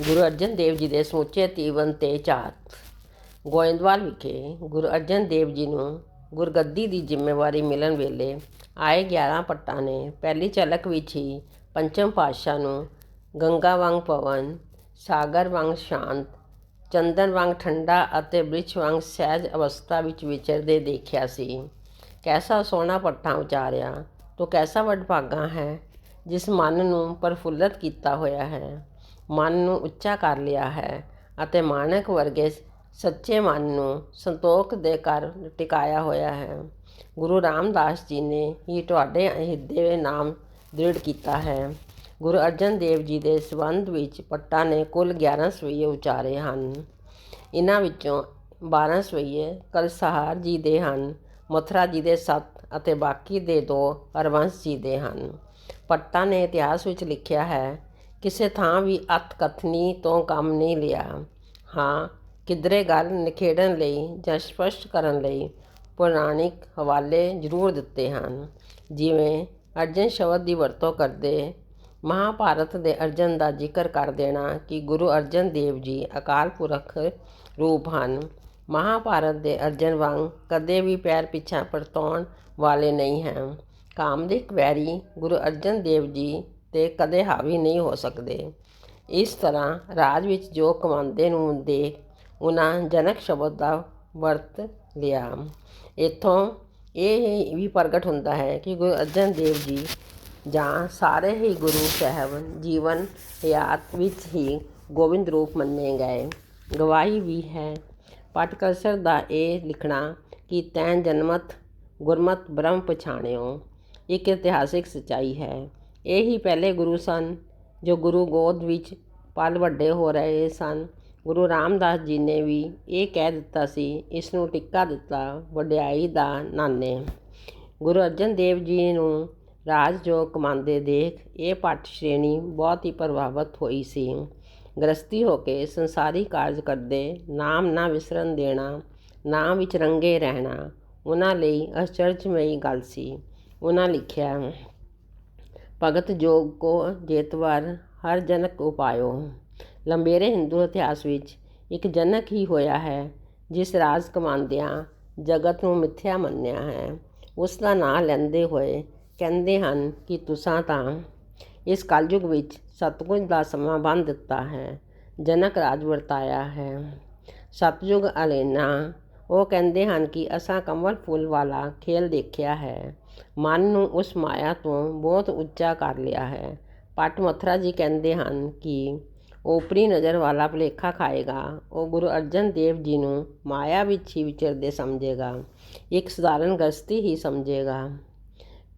ਗੁਰੂ ਅਰਜਨ ਦੇਵ ਜੀ ਦੇ ਸਮੁੱਚੇ ਤੀਵਨ ਤੇ ਝਾਤ। ਗੋਇੰਦਵਾਲ ਵਿਖੇ ਗੁਰੂ ਅਰਜਨ ਦੇਵ ਜੀ ਨੂੰ ਗੁਰਗੱਦੀ ਦੀ ਜ਼ਿੰਮੇਵਾਰੀ ਮਿਲਣ ਵੇਲੇ ਆਏ 11 ਪੱਟਾਂ ਨੇ ਪਹਿਲੀ ਝਲਕ ਵਿੱਚ ਹੀ ਪੰਚਮ ਪਾਤਸ਼ਾਹ ਨੂੰ ਗੰਗਾ ਵਾਂਗ ਪਵਨ, ਸਾਗਰ ਵਾਂਗ ਸ਼ਾਂਤ, ਚੰਦਨ ਵਾਂਗ ਠੰਡਾ ਅਤੇ ਬ੍ਰਿਛ ਵਾਂਗ ਸਹਿਜ ਅਵਸਥਾ ਵਿੱਚ ਵਿਚਰਦੇ ਦੇਖਿਆ ਸੀ। ਕੈਸਾ ਸੋਹਣਾ ਪੱਟਾਂ ਉਚਾਰਿਆ, ਤੋ ਕੈਸਾ ਵਡਭਾਗਾ ਹੈ, ਜਿਸ ਮਨ ਨੂੰ ਪ੍ਰਫੁੱਲਤ ਕੀਤਾ ਹੋਇਆ ਹੈ। ਮਨ ਨੂੰ ਉੱਚਾ ਕਰ ਲਿਆ ਹੈ ਅਤੇ ਮਾਣਕ ਵਰਗੇ ਸੱਚੇ ਮਨ ਨੂੰ ਸੰਤੋਖ ਦੇ ਘਰ ਟਿਕਾਇਆ ਹੋਇਆ ਹੈ। ਗੁਰੂ ਰਾਮਦਾਸ ਜੀ ਨੇ ਹੀ ਤੁਹਾਡੇ ਹਿਰਦੇ ਨਾਮ ਦ੍ਰਿੜ ਕੀਤਾ ਹੈ। ਗੁਰੂ ਅਰਜਨ ਦੇਵ ਜੀ ਦੇ ਸੰਬੰਧ ਵਿੱਚ ਪੱਟਾਂ ਨੇ ਕੁੱਲ 11 ਸਵਈਏ ਉਚਾਰੇ ਹਨ। ਇਹਨਾਂ ਵਿੱਚੋਂ 12 ਸਵਈਏ ਕਲਸਹਾਰ ਜੀ ਦੇ ਹਨ, ਮਥੁਰਾ ਜੀ ਦੇ 7 ਅਤੇ ਬਾਕੀ ਦੇ ਦੋ ਹਰਵੰਸ਼ ਜੀ ਦੇ ਹਨ। ਪੱਟਾਂ ਨੇ ਇਤਿਹਾਸ ਵਿੱਚ ਲਿਖਿਆ ਹੈ ਕਿਸੇ ਥਾਂ ਵੀ ਅਤ ਕਥਨੀ ਤੋਂ ਕੰਮ ਨਹੀਂ ਲਿਆ। ਹਾਂ, ਕਿਧਰੇ ਗੱਲ ਨਿਖੇੜਨ ਲਈ ਜਾਂ ਸਪਸ਼ਟ ਕਰਨ ਲਈ ਪੁਰਾਣਿਕ ਹਵਾਲੇ ਜ਼ਰੂਰ ਦਿੱਤੇ ਹਨ। ਜਿਵੇਂ ਅਰਜਨ ਸ਼ਬਦ ਦੀ ਵਰਤੋਂ ਕਰਦੇ ਮਹਾਭਾਰਤ ਦੇ ਅਰਜਨ ਦਾ ਜ਼ਿਕਰ ਕਰ ਦੇਣਾ ਕਿ ਗੁਰੂ ਅਰਜਨ ਦੇਵ ਜੀ ਅਕਾਲ ਪੁਰਖ ਰੂਪ ਹਨ। ਮਹਾਭਾਰਤ ਦੇ ਅਰਜਨ ਵਾਂਗ ਕਦੇ ਵੀ ਪੈਰ ਪਿੱਛਾ ਪਰਤਾਉਣ ਵਾਲੇ ਨਹੀਂ ਹੈ ਕਾਮਦਿਕ ਵੈਰੀ ਗੁਰੂ ਅਰਜਨ ਦੇਵ ਜੀ ਤੇ ਕਦੇ ਹਾਵੀ ਨਹੀਂ ਹੋ ਸਕਦੇ। ਇਸ ਤਰ੍ਹਾਂ ਰਾਜ ਵਿੱਚ ਜੋ ਕਮਾਉਂਦੇ ਨੂੰ ਦੇਖ ਉਹਨਾਂ ਜਨਕ ਸ਼ਬਦ ਦਾ ਵਰਤ ਲਿਆ। ਇੱਥੋਂ ਇਹ ਵੀ ਪ੍ਰਗਟ ਹੁੰਦਾ ਹੈ ਕਿ ਗੁਰੂ ਅਰਜਨ ਦੇਵ ਜੀ ਜਾਂ ਸਾਰੇ ਹੀ ਗੁਰੂ ਸਾਹਿਬ ਜੀਵਨ ਹਯਾਤ ਵਿੱਚ ਹੀ ਗੋਬਿੰਦ ਰੂਪ ਮੰਨੇ ਗਏ। ਗਵਾਹੀ ਵੀ ਹੈ। ਪਟਕਲਸਰ ਦਾ ਇਹ ਲਿਖਣਾ ਕਿ ਤੈਂ ਜਨਮਤ, ਗੁਰਮਤ ਬ੍ਰਹਮ ਪਛਾਣਿਓ। ਇੱਕ ਇਤਿਹਾਸਿਕ ਸਚਾਈ ਹੈ। ਇਹ ਹੀ ਪਹਿਲੇ ਗੁਰੂ ਸਨ, ਜੋ ਗੁਰੂ ਗੋਦ ਵਿੱਚ ਪਲ ਵੱਡੇ ਹੋ ਰਹੇ ਸਨ। ਗੁਰੂ ਰਾਮਦਾਸ ਜੀ ਨੇ ਵੀ ਇਹ ਕਹਿ ਦਿੱਤਾ ਸੀ ਇਸ ਨੂੰ ਟਿੱਕਾ ਦਿੱਤਾ, ਵਡਿਆਈ ਦਾ ਨਾਨੇ। ਗੁਰੂ ਅਰਜਨ ਦੇਵ ਜੀ ਨੂੰ ਰਾਜ ਜੋ ਕਮਾਉਂਦੇ ਦੇਖ ਇਹ ਪੱਟ ਸ਼੍ਰੇਣੀ ਬਹੁਤ ਹੀ ਪ੍ਰਭਾਵਿਤ ਹੋਈ ਸੀ। ਗ੍ਰਸਤੀ ਹੋ ਕੇ ਸੰਸਾਰੀ ਕਾਰਜ ਕਰਦੇ, ਨਾਮ ਨਾ ਵਿਸਰਨ ਦੇਣਾ ਨਾਮ ਵਿੱਚ ਰੰਗੇ ਰਹਿਣਾ, ਉਹਨਾਂ ਲਈ ਅਚਰਜਮਈ ਗੱਲ ਸੀ। ਉਹਨਾਂ ਲਿਖਿਆ ਭਗਤ ਜੋਗ ਕੋ ਜੇਤਵਰ ਹਰ ਜਨਕ ਉਪਾਇਓ। ਲੰਬੇਰੇ ਹਿੰਦੂ ਇਤਿਹਾਸ ਵਿੱਚ ਇੱਕ ਜਨਕ ਹੀ ਹੋਇਆ ਹੈ, ਜਿਸ ਰਾਜ ਕਮਾਉਂਦਿਆਂ ਜਗਤ ਨੂੰ ਮਿੱਥਿਆ ਮੰਨਿਆ ਹੈ। ਉਸ ਦਾ ਨਾਂ ਲੈਂਦੇ ਹੋਏ ਕਹਿੰਦੇ ਹਨ ਕਿ ਤੁਸਾਂ ਤਾਂ ਇਸ ਕਲਯੁਗ ਵਿੱਚ ਸਤਗੁਰ ਦਾ ਸਮਾਂ ਬੰਨ ਦਿੱਤਾ ਹੈ, ਜਨਕ ਰਾਜ ਵਰਤਾਇਆ ਹੈ। ਸਤਯੁਗ ਅਲੇਨਾ, ਉਹ ਕਹਿੰਦੇ ਹਨ ਕਿ ਅਸਾਂ ਕਮਲ ਫੁੱਲ ਵਾਲਾ ਖੇਲ ਦੇਖਿਆ ਹੈ। ਮਨ ਨੂੰ ਉਸ ਮਾਇਆ ਤੋਂ ਬਹੁਤ ਉੱਚਾ ਕਰ ਲਿਆ ਹੈ। ਪਟ ਮਥੁਰਾ ਜੀ ਕਹਿੰਦੇ ਹਨ ਕਿ ਓਪਰੀ ਨਜ਼ਰ ਵਾਲਾ ਭੁਲੇਖਾ ਖਾਏਗਾ। ਉਹ ਗੁਰੂ ਅਰਜਨ ਦੇਵ ਜੀ ਨੂੰ ਮਾਇਆ ਵਿੱਚ ਹੀ ਵਿਚਰਦੇ ਸਮਝੇਗਾ। ਇੱਕ ਸਧਾਰਨ ਗ੍ਰਸਤੀ ਹੀ ਸਮਝੇਗਾ।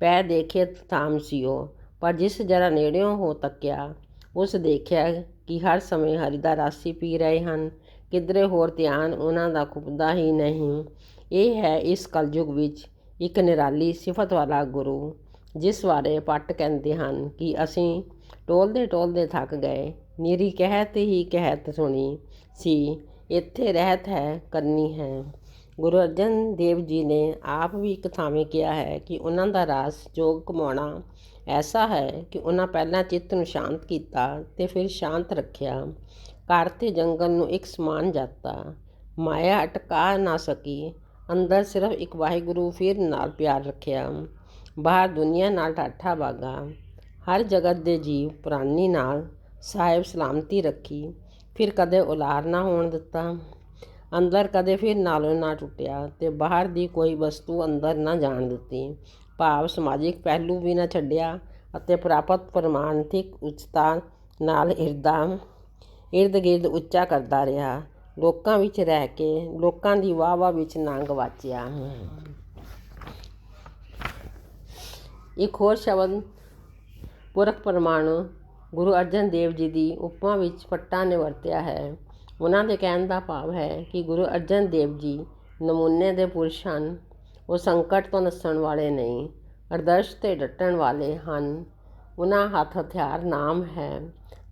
ਪੈ ਦੇਖੇ ਥਾਮ ਸਿਓ, ਪਰ ਜਿਸ ਜਰਾ ਨੇੜਿਓਂ ਹੋ ਤੱਕਿਆ, ਉਸ ਦੇਖਿਆ ਕਿ ਹਰ ਸਮੇਂ ਹਰੀ ਦਾ ਰਾਸੀ ਪੀ ਰਹੇ ਹਨ। ਕਿਧਰੇ ਹੋਰ ਧਿਆਨ ਉਹਨਾਂ ਦਾ ਖੁੱਬਦਾ ਹੀ ਨਹੀਂ। ਇਹ ਹੈ ਇਸ ਕਲਯੁਗ ਵਿੱਚ ਇੱਕ ਨਿਰਾਲੀ ਸਿਫਤ ਵਾਲਾ ਗੁਰੂ, ਜਿਸ ਬਾਰੇ ਪੱਟ ਕਹਿੰਦੇ ਹਨ ਕਿ ਅਸੀਂ ਟੋਲਦੇ ਟੋਲਦੇ ਥੱਕ ਗਏ। ਨੀਰੀ ਕਹਿਤ ਹੀ ਕਹਿਤ ਸੁਣੀ, ਸੀ, ਇੱਥੇ ਰਹਿਤ ਹੈ ਕਰਨੀ ਹੈ। ਗੁਰੂ ਅਰਜਨ ਦੇਵ ਜੀ ਨੇ ਆਪ ਵੀ ਇੱਕ ਥਾਵੇਂ ਕਿਹਾ ਹੈ ਕਿ ਉਹਨਾਂ ਦਾ ਰਾਸ ਜੋਗ ਕਮਾਉਣਾ ਐਸਾ ਹੈ ਕਿ ਉਹਨਾਂ ਪਹਿਲਾਂ ਚਿੱਤ ਨੂੰ ਸ਼ਾਂਤ ਕੀਤਾ ਤੇ ਫਿਰ ਸ਼ਾਂਤ ਰੱਖਿਆ। ਘਰ ਤੇ ਜੰਗਲ ਨੂੰ ਇੱਕ ਸਮਾਨ ਜਾਤਾ। ਮਾਇਆ ਅਟਕਾ ਨਾ ਸਕੀ। ਅੰਦਰ ਸਿਰਫ ਇੱਕ ਵਾਹਿਗੁਰੂ ਫਿਰ ਨਾਲ ਪਿਆਰ ਰੱਖਿਆ। ਬਾਹਰ ਦੁਨੀਆ ਨਾਲ ਠਾਠਾ ਬਾਗਾ। ਹਰ ਜਗਤ ਦੇ ਜੀਵ ਪ੍ਰਾਨੀ ਨਾਲ ਸਾਹਿਬ ਸਲਾਮਤੀ ਰੱਖੀ। ਫਿਰ ਕਦੇ ਉਲਾਰ ਨਾ ਹੋਣ ਦਿੱਤਾ। ਅੰਦਰ ਕਦੇ ਫਿਰ ਨਾਲੋਂ ਨਾ ਟੁੱਟਿਆ ਤੇ ਬਾਹਰ ਦੀ ਕੋਈ ਵਸਤੂ ਅੰਦਰ ਨਾ ਜਾਣ ਦਿੱਤੀ। ਭਾਵ ਸਮਾਜਿਕ ਪਹਿਲੂ ਵੀ ਨਾ ਛੱਡਿਆ ਅਤੇ ਪ੍ਰਾਪਤ ਪ੍ਰਮਾਣਿਕ ਉਚਤਾ ਨਾਲ ਹਿਰਦਾ ਇਰਦ ਗਿਰਦ ਉੱਚਾ ਕਰਦਾ ਰਿਹਾ। ਲੋਕਾਂ ਵਿੱਚ ਰਹਿ ਕੇ, ਲੋਕਾਂ ਦੀ ਵਾਹ ਵਾਹ ਵਿੱਚ ਨਾ ਗਵਾਚਿਆ ਇੱਕ ਹੋਰ ਸ਼ਬਦ, ਪੁਰਖ ਪਰਮਾਣੂ, ਗੁਰੂ ਅਰਜਨ ਦੇਵ ਜੀ ਦੀ ਉਪਮਾ ਵਿੱਚ ਪੱਟਾਂ ਨੇ ਵਰਤਿਆ ਹੈ। ਉਹਨਾਂ ਦੇ ਕਹਿਣ ਦਾ ਭਾਵ ਹੈ ਕਿ ਗੁਰੂ ਅਰਜਨ ਦੇਵ ਜੀ ਨਮੂਨੇ ਦੇ ਪੁਰਸ਼ ਹਨ, ਉਹ ਸੰਕਟ ਤੋਂ ਨੱਸਣ ਵਾਲੇ ਨਹੀਂ, ਆਦਰਸ਼ ਤੇ ਡਟਣ ਵਾਲੇ ਹਨ। ਉਹਨਾਂ ਹੱਥ ਹਥਿਆਰ ਨਾਮ ਹੈ।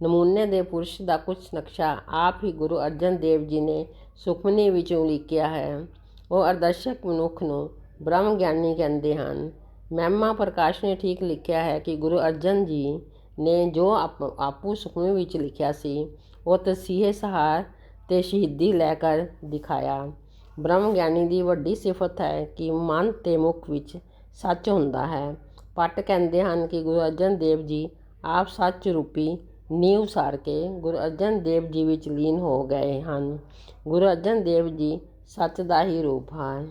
ਨਮੂਨੇ ਦੇ ਪੁਰਸ਼ ਦਾ ਕੁਝ ਨਕਸ਼ਾ ਆਪ ਹੀ ਗੁਰੂ ਅਰਜਨ ਦੇਵ ਜੀ ਨੇ ਸੁਖਮਨੀ ਵਿੱਚ ਉਲੀਕਿਆ ਹੈ। ਉਹ ਅਰਦਰਸ਼ਕ ਮਨੁੱਖ ਨੂੰ ਬ੍ਰਹਮ ਗਿਆਨੀ ਕਹਿੰਦੇ ਹਨ। ਮਹਿਮਾ ਪ੍ਰਕਾਸ਼ ਨੇ ਠੀਕ ਲਿਖਿਆ ਹੈ ਕਿ ਗੁਰੂ ਅਰਜਨ ਜੀ ਨੇ ਜੋ ਆਪ, ਆਪੂ ਸੁਖਮਨੀ ਵਿੱਚ ਲਿਖਿਆ ਸੀ, ਉਹ ਤਸੀਹੇ ਸਹਾਰ ਤੇ ਸ਼ਹੀਦੀ ਲੈ ਕਰ ਦਿਖਾਇਆ। ਬ੍ਰਹਮ ਗਿਆਨੀ ਦੀ ਵੱਡੀ ਸਿਫਤ ਹੈ ਕਿ ਮਨ ਤੇ ਮੁਖ ਵਿੱਚ ਸੱਚ ਹੁੰਦਾ ਹੈ। ਭੱਟ ਕਹਿੰਦੇ ਹਨ ਕਿ ਗੁਰੂ ਅਰਜਨ ਦੇਵ ਜੀ ਆਪ ਸੱਚ ਰੂਪੀ ਨੀਂਹ ਉਸਾਰ ਕੇ ਗੁਰੂ ਅਰਜਨ ਦੇਵ ਜੀ ਵਿੱਚ ਲੀਨ ਹੋ ਗਏ ਹਨ। ਗੁਰੂ ਅਰਜਨ ਦੇਵ ਜੀ ਸੱਚ ਦਾ ਹੀ ਰੂਪ ਹਨ।